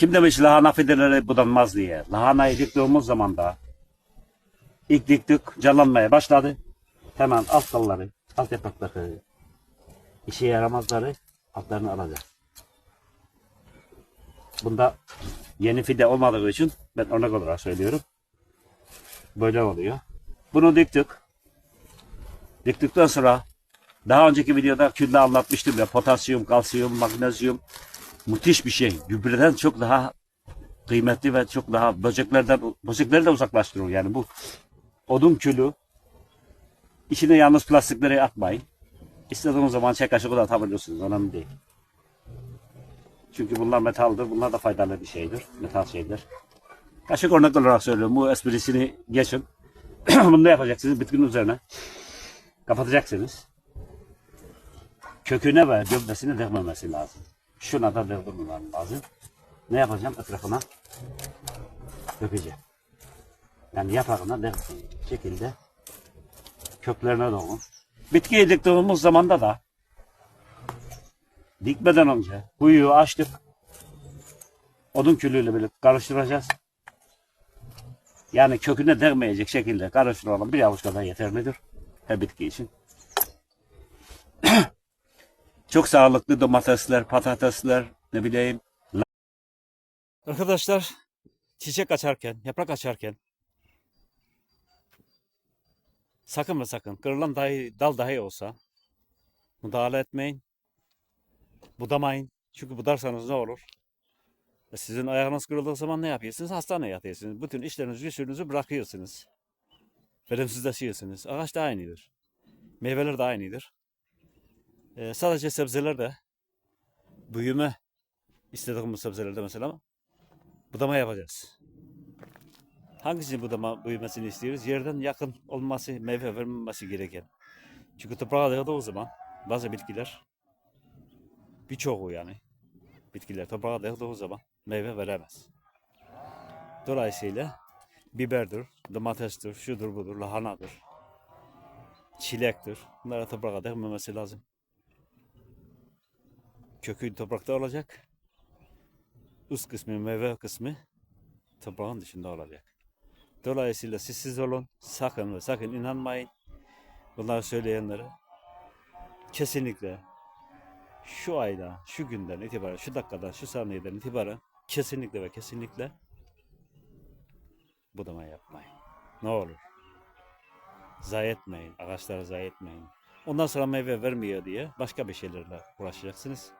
Kim demiş lahana fideleri budanmaz diye. Lahanayı diktiğimiz zaman da ilk diktik canlanmaya başladı. Hemen alt dalları, alt yaprakları, işe yaramazları altlarını alacağız. Bunda yeni fide olmadığı için ben örnek olarak söylüyorum. Böyle oluyor. Bunu diktik. Diktikten sonra daha önceki videoda külle anlatmıştım ya potasyum, kalsiyum, magnezyum müthiş bir şey. Gübreden çok daha kıymetli ve çok daha böceklerden böcekleri de uzaklaştırıyor. Yani bu odun külü içine yalnız plastikleri atmayın. İstediğiniz zaman çek kaşığı da atabilirsiniz. Önemli değil. Çünkü bunlar metaldir. Bunlar da faydalı bir şeydir. Metal şeyler. Kaşık örnek olarak söylüyorum. Bu esprisini geçin. Bunu ne yapacaksınız? Bitkinin üzerine kapatacaksınız. Köküne ve gövdesine değmemesi lazım. Şuna da değdirmem lazım. Ne yapacağım? Etrafına dökeceğim. Yani yaprağına değsin. şekilde köklerine doğru. Bitkiyi diktiğimiz zamanda da dikmeden önce kuyuyu açtık. Odun külüyle birlikte karıştıracağız. Yani köküne değmeyecek şekilde karıştıralım. Bir avuç kadar yeterlidir. Her bitki için. Çok sağlıklı domatesler, patatesler, ne bileyim. Arkadaşlar çiçek açarken, yaprak açarken sakın ve sakın kırılan dahi, dal dahi olsa müdahale etmeyin. Budamayın. Çünkü budarsanız ne olur? E Sizin ayağınız kırıldığı zaman ne yapıyorsunuz? Hastaneye yatıyorsunuz. Bütün işlerinizi, güçlerinizi bırakıyorsunuz. Verimsizleşiyorsunuz. Ağaç da aynıdır. Meyveler de aynıdır. Ee, sadece sebzeler de büyüme istediğimiz sebzelerde mesela budama yapacağız. Hangisinin budama büyümesini istiyoruz? Yerden yakın olması, meyve vermemesi gereken. Çünkü toprağa değdiği zaman bazı bitkiler birçoğu yani bitkiler toprağa değdiği zaman meyve veremez. Dolayısıyla biberdir, domatestir, şudur budur, lahanadır, çilektir. Bunlara toprağa değmemesi lazım. Kökü toprakta olacak. Üst kısmı, meyve kısmı toprağın dışında olacak. Dolayısıyla siz siz olun. Sakın ve sakın inanmayın. Bunları söyleyenlere. Kesinlikle şu ayda, şu günden itibaren, şu dakikadan, şu saniyeden itibaren kesinlikle ve kesinlikle budama yapmayın. Ne olur. Zayi etmeyin. Ağaçları zayi etmeyin. Ondan sonra meyve vermiyor diye başka bir şeylerle uğraşacaksınız.